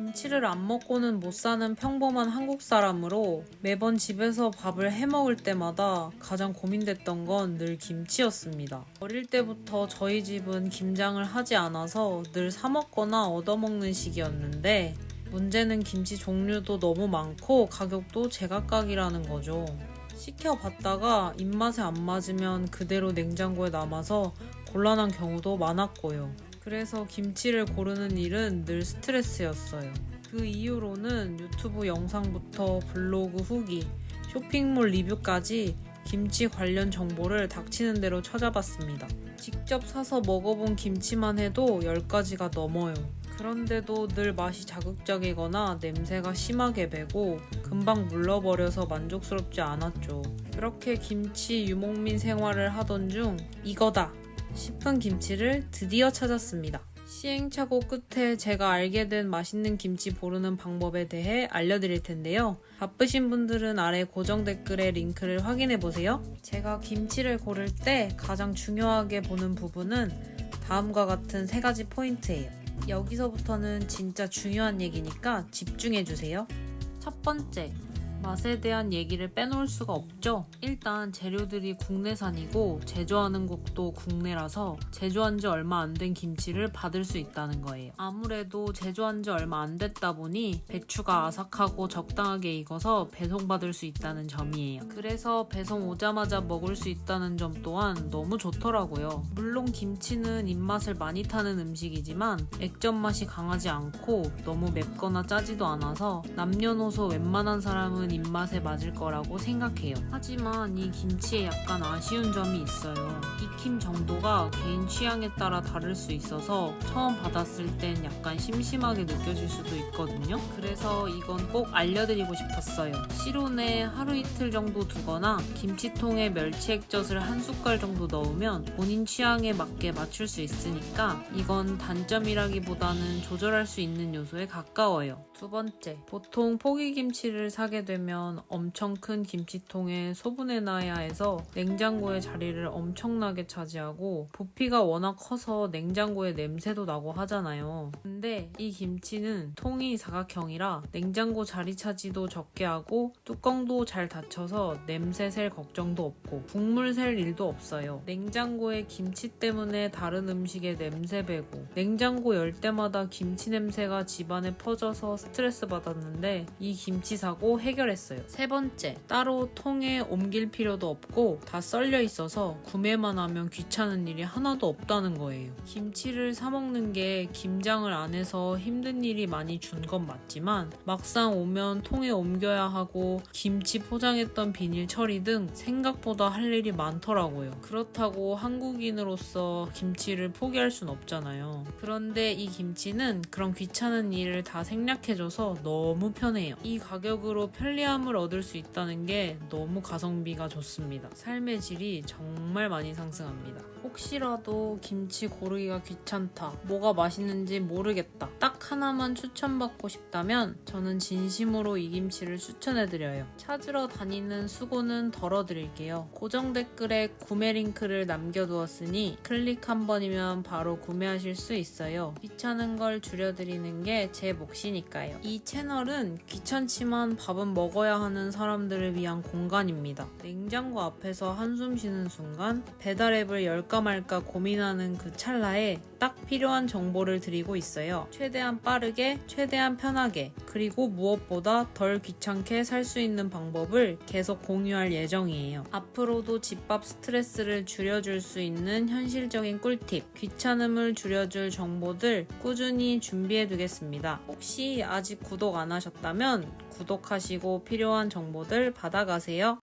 김치를 안 먹고는 못 사는 평범한 한국 사람으로 매번 집에서 밥을 해 먹을 때마다 가장 고민됐던 건 늘 김치였습니다. 어릴 때부터 저희 집은 김장을 하지 않아서 늘 사 먹거나 얻어 먹는 시기였는데 문제는 김치 종류도 너무 많고 가격도 제각각이라는 거죠. 시켜봤다가 입맛에 안 맞으면 그대로 냉장고에 남아서 곤란한 경우도 많았고요. 그래서 김치를 고르는 일은 늘 스트레스였어요. 그 이후로는 유튜브 영상부터 블로그 후기, 쇼핑몰 리뷰까지 김치 관련 정보를 닥치는 대로 찾아봤습니다. 직접 사서 먹어본 김치만 해도 10가지가 넘어요. 그런데도 늘 맛이 자극적이거나 냄새가 심하게 배고 금방 물러버려서 만족스럽지 않았죠. 그렇게 김치 유목민 생활을 하던 중 이거다 싶은 김치를 드디어 찾았습니다. 시행착오 끝에 제가 알게 된 맛있는 김치 고르는 방법에 대해 알려드릴 텐데요. 바쁘신 분들은 아래 고정 댓글에 링크를 확인해 보세요. 제가 김치를 고를 때 가장 중요하게 보는 부분은 다음과 같은 세 가지 포인트예요. 여기서부터는 진짜 중요한 얘기니까 집중해 주세요. 첫 번째, 맛에 대한 얘기를 빼놓을 수가 없죠. 일단 재료들이 국내산이고 제조하는 곳도 국내라서 제조한 지 얼마 안 된 김치를 받을 수 있다는 거예요. 아무래도 제조한 지 얼마 안 됐다 보니 배추가 아삭하고 적당하게 익어서 배송받을 수 있다는 점이에요. 그래서 배송 오자마자 먹을 수 있다는 점 또한 너무 좋더라고요. 물론 김치는 입맛을 많이 타는 음식이지만 액젓 맛이 강하지 않고 너무 맵거나 짜지도 않아서 남녀노소 웬만한 사람은 입맛에 맞을 거라고 생각해요. 하지만 이 김치에 약간 아쉬운 점이 있어요. 정도가 개인 취향에 따라 다를 수 있어서 처음 받았을 땐 약간 심심하게 느껴질 수도 있거든요. 그래서 이건 꼭 알려드리고 싶었어요. 실온에 하루 이틀 정도 두거나 김치통에 멸치 액젓을 한 숟갈 정도 넣으면 본인 취향에 맞게 맞출 수 있으니까 이건 단점이라기보다는 조절할 수 있는 요소에 가까워요. 두 번째, 보통 포기김치를 사게 되면 엄청 큰 김치통에 소분해 놔야 해서 냉장고의 자리를 엄청나게 차지하고 부피가 워낙 커서 냉장고에 냄새도 나고 하잖아요. 근데 이 김치는 통이 사각형이라 냉장고 자리 차지도 적게 하고 뚜껑도 잘 닫혀서 냄새 셀 걱정도 없고 국물 셀 일도 없어요. 냉장고에 김치 때문에 다른 음식에 냄새 배고 냉장고 열 때마다 김치 냄새가 집안에 퍼져서 스트레스 받았는데 이 김치 사고 해결했어요. 세 번째, 따로 통에 옮길 필요도 없고 다 썰려 있어서 구매만 하면 귀찮은 일이 하나도 없다는 거예요. 김치를 사 먹는 게 김장을 안 해서 힘든 일이 많이 준 건 맞지만 막상 오면 통에 옮겨야 하고 김치 포장했던 비닐 처리 등 생각보다 할 일이 많더라고요. 그렇다고 한국인으로서 김치를 포기할 순 없잖아요. 그런데 이 김치는 그런 귀찮은 일을 다 생략해줘서 너무 편해요. 이 가격으로 편리함을 얻을 수 있다는 게 너무 가성비가 좋습니다. 삶의 질이 정말 많이 상승합니다. 혹시라도 김치 고르기가 귀찮다, 뭐가 맛있는지 모르겠다, 딱 하나만 추천받고 싶다면 저는 진심으로 이 김치를 추천해드려요. 찾으러 다니는 수고는 덜어드릴게요. 고정 댓글에 구매 링크를 남겨두었으니 클릭 한 번이면 바로 구매하실 수 있어요. 귀찮은 걸 줄여드리는 게 제 몫이니까요. 이 채널은 귀찮지만 밥은 먹어야 하는 사람들을 위한 공간입니다. 냉장고 앞에서 한숨 쉬는 순간 배달 앱을 열까 말까 고민하는 그 찰나에 딱 필요한 정보를 드리고 있어요. 최대한 빠르게, 최대한 편하게, 그리고 무엇보다 덜 귀찮게 살 수 있는 방법을 계속 공유할 예정이에요. 앞으로도 집밥 스트레스를 줄여줄 수 있는 현실적인 꿀팁, 귀찮음을 줄여줄 정보들 꾸준히 준비해 두겠습니다. 혹시 아직 구독 안 하셨다면 구독하시고 필요한 정보들 받아가세요.